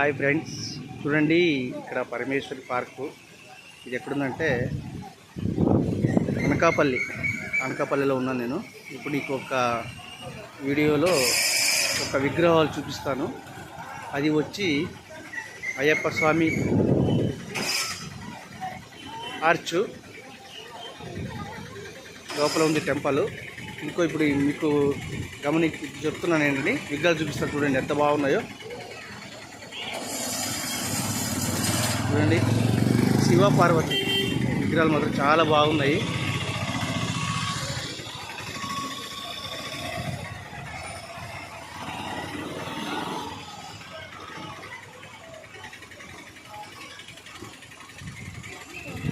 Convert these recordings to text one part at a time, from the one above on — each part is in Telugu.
Hi friends. చూడండి ఇక్కడ పరమేశ్వరి పార్కు. ఇది ఎక్కడుందంటే అనకాపల్లి. అనకాపల్లిలో ఉన్నాను నేను. ఇప్పుడు నీకు ఒక వీడియోలో ఒక విగ్రహాలు చూపిస్తాను. అది వచ్చి అయ్యప్ప స్వామి ఆర్చు. లోపల ఉంది టెంపుల్. ఇంకో ఇప్పుడు మీకు గమని చెప్తున్నాను ఏంటండి విగ్రహాలు చూపిస్తాను చూడండి ఎంత బాగున్నాయో. చూడండి. శివ పార్వతి విగ్రహాలు మాత్రం చాలా బాగున్నాయి.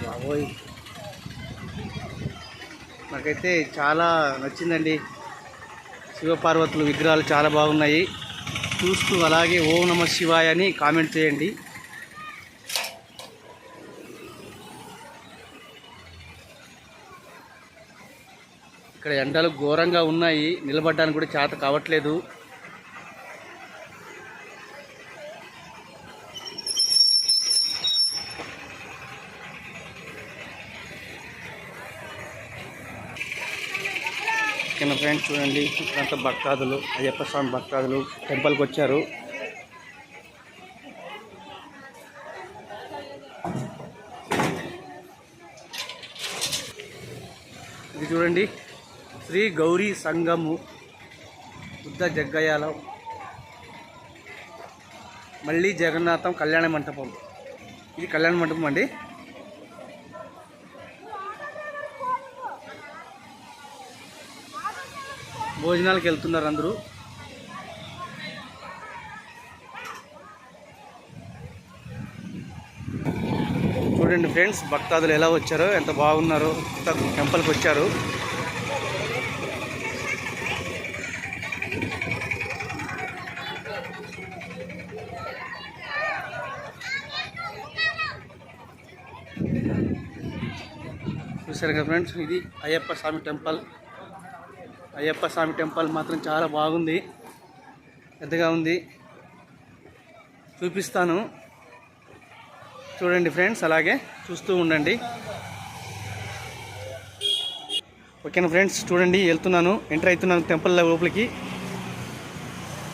బాబోయ్. నాకైతే చాలా నచ్చిందండి. శివపార్వతులు విగ్రహాలు చాలా బాగున్నాయి. చూస్తూ అలాగే ఓం నమ శివాయ అని కామెంట్ చేయండి. ఇక్కడ ఎండలు ఘోరంగా ఉన్నాయి. నిలబడడానికి కూడా చేత కావట్లేదు. కింద ఫ్రెండ్స్ చూడండి ఇక్కడంతా భక్తాదులు అయ్యప్ప స్వామి భక్తాదులు టెంపుల్కి వచ్చారు. ఇది చూడండి శ్రీ గౌరీ సంగము బుద్ధ జగ్గయ్యాల మళ్ళీ జగన్నాథం కళ్యాణ మంటపం. ఇది కళ్యాణ మంటపం అండి? భోజనాలకు వెళ్తున్నారు అందరూ. చూడండి ఫ్రెండ్స్ భక్తాదులు ఎలా వచ్చారో ఎంత బాగున్నారో టెంపుల్కి వచ్చారు. చూసారు కదా ఫ్రెండ్స్ ఇది అయ్యప్ప స్వామి టెంపుల్. అయ్యప్ప స్వామి టెంపుల్ మాత్రం చాలా బాగుంది. పెద్దగా ఉంది. చూపిస్తాను. చూడండి ఫ్రెండ్స్ అలాగే చూస్తూ ఉండండి. ఓకేనా ఫ్రెండ్స్ చూడండి వెళ్తున్నాను. ఎంటర్ అవుతున్నాను టెంపుల్ లోపలికి.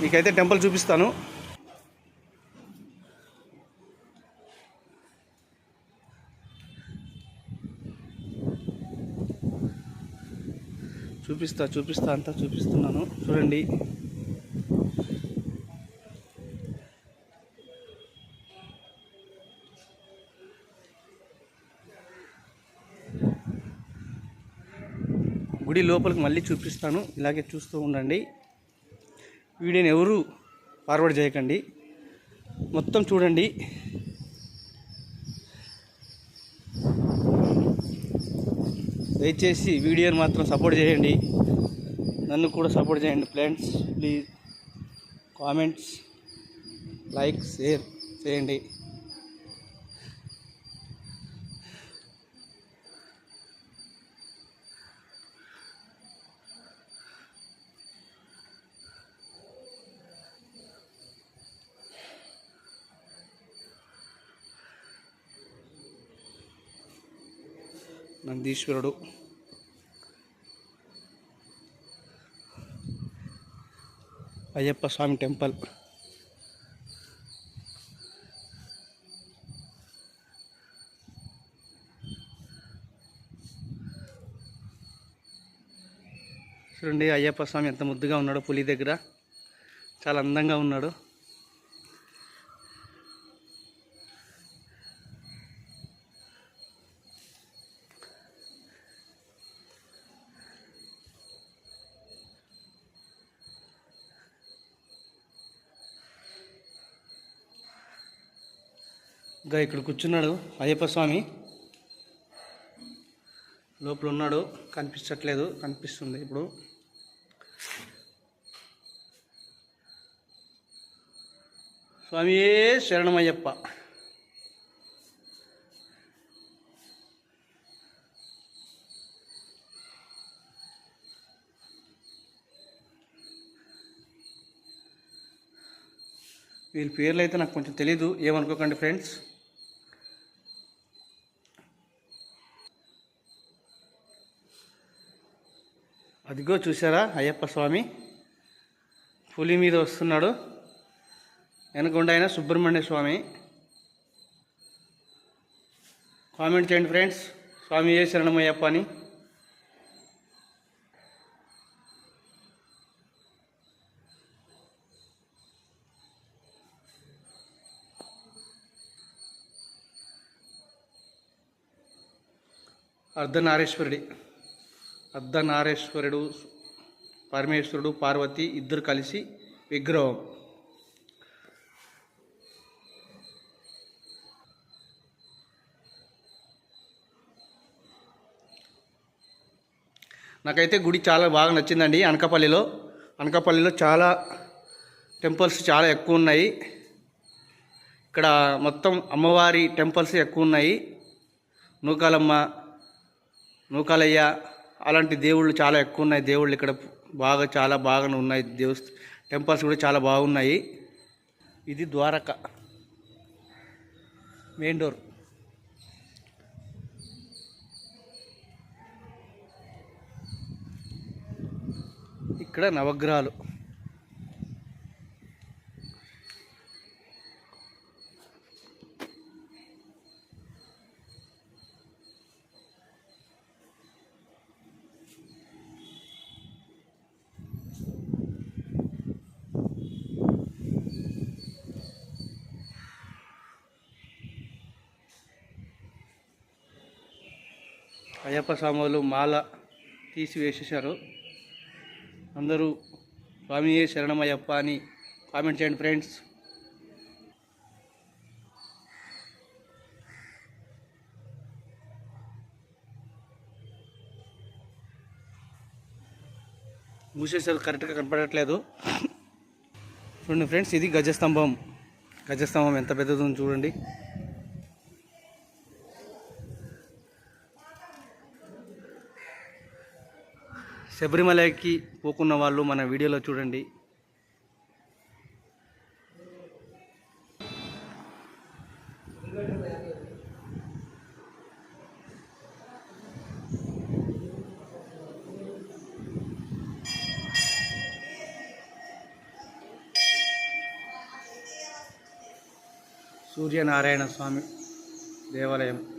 మీకైతే టెంపుల్ చూపిస్తాను. చూపిస్తా చూపిస్తా అంతా చూపిస్తున్నాను. చూడండి. గుడి లోపలికి మళ్ళీ చూపిస్తాను. ఇలాగే చూస్తూ ఉండండి. వీడియోని ఎవరు ఫార్వర్డ్ చేయకండి. మొత్తం చూడండి. దయచేసి వీడియోని మాత్రం సపోర్ట్ చేయండి. నన్ను కూడా సపోర్ట్ చేయండి friends please comments like share చేయండి. నందీశ్వరుడు. అయ్యప్ప స్వామి టెంపుల్. చూడండి అయ్యప్ప స్వామి ఎంత ముద్దుగా ఉన్నాడో పులి దగ్గర. చాలా అందంగా ఉన్నాడు. ఇంకా ఇక్కడ కూర్చున్నాడు అయ్యప్ప స్వామి. లోపల ఉన్నాడు కనిపించట్లేదు కనిపిస్తుంది ఇప్పుడు. స్వామియే శరణమయ్యప్ప. వీళ్ళ పేర్లు అయితే నాకు కొంచెం తెలీదు ఏమనుకోకండి ఫ్రెండ్స్. అదిగో చూసారా అయ్యప్ప స్వామి? పులి మీద వస్తున్నాడు. వెనకుండా ఆయన సుబ్రహ్మణ్య స్వామి. కామెంట్ చేయండి ఫ్రెండ్స్. స్వామి ఏ శరణమయ్యప్ప అని. అర్ధనారేశ్వరుడి. అర్ధనారేశ్వరుడు పరమేశ్వరుడు పార్వతి ఇద్దరు కలిసి విగ్రహం. నాకైతే గుడి చాలా బాగా నచ్చిందండి. అనకాపల్లిలో అనకాపల్లిలో చాలా టెంపుల్స్ చాలా ఎక్కువ ఉన్నాయి. ఇక్కడ మొత్తం అమ్మవారి టెంపుల్స్ ఎక్కువ ఉన్నాయి. నూకాలమ్మ నూకాలయ్య అలాంటి దేవుళ్ళు చాలా ఎక్కువ ఉన్నాయి దేవుళ్ళు ఇక్కడ బాగా చాలా బాగా ఉన్నాయి. దేవస్థ టెంపుల్స్ కూడా చాలా బాగున్నాయి. ఇది ద్వారక. Main door. ఇక్కడ నవగ్రహాలు. అయ్యప్ప స్వాములు మాల తీసి వేసేసారు అందరూ స్వామియే శరణమయ్యప్ప అని కామెంట్ చేయండి ఫ్రెండ్స్. మూసేసారు కరెక్ట్గా కనపడట్లేదు. చూడండి ఫ్రెండ్స్ ఇది గజస్తంభం. గజస్తంభం ఎంత పెద్దదో చూడండి. శబరిమలకి పోకున్న వాళ్ళు మన వీడియోలో చూడండి. సూర్యనారాయణ స్వామి దేవాలయం.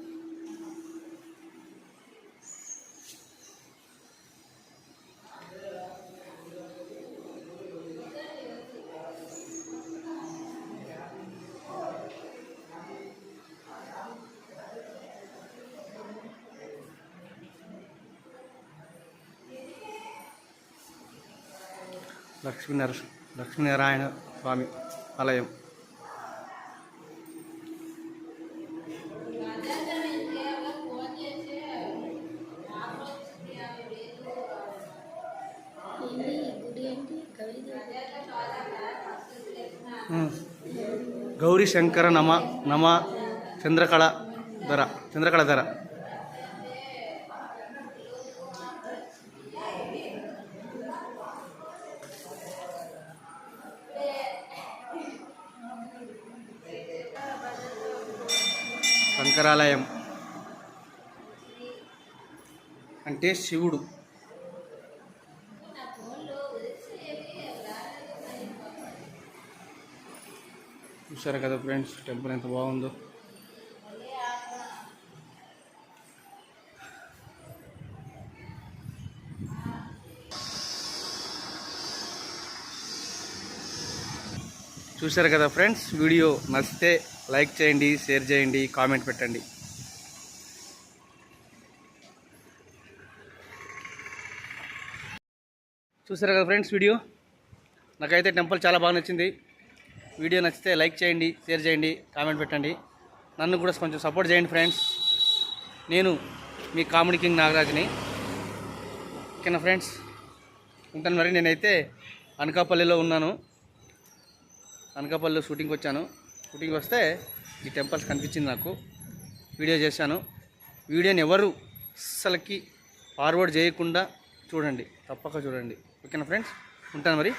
లక్ష్మీనర లక్ష్మీనారాయణ స్వామి ఆలయం. గౌరీ శంకర నమ నమ చంద్రకళ ధర చంద్రకళ ధర శంకరాలయం. అంటే శివుడు. చూసారు కదా ఫ్రెండ్స్ టెంపుల్ ఎంత బాగుందో. చూసారు కదా ఫ్రెండ్స్ వీడియో నచ్చితే లైక్ చేయండి షేర్ చేయండి కామెంట్ పెట్టండి. చూసారు కదా ఫ్రెండ్స్ వీడియో? నాకైతే టెంపుల్ చాలా బాగా నచ్చింది. వీడియో నచ్చితే లైక్ చేయండి షేర్ చేయండి కామెంట్ పెట్టండి. నన్ను కూడా కొంచెం సపోర్ట్ చేయండి ఫ్రెండ్స్. నేను మీ కామెడీ కింగ్ నాగరాజుని. ఓకేనా ఫ్రెండ్స్? ఉంటాను మరి. నేనైతే అనకాపల్లిలో ఉన్నాను. అనకాపల్లిలో షూటింగ్కి వచ్చాను. షూటింగ్ వస్తే ఈ టెంపుల్స్ కనిపించింది నాకు. వీడియో చేశాను. వీడియోని ఎవరు అస్సలకి ఫార్వర్డ్ చేయకుండా చూడండి. తప్పక చూడండి. ఓకేనా ఫ్రెండ్స్? ఉంటాను మరి.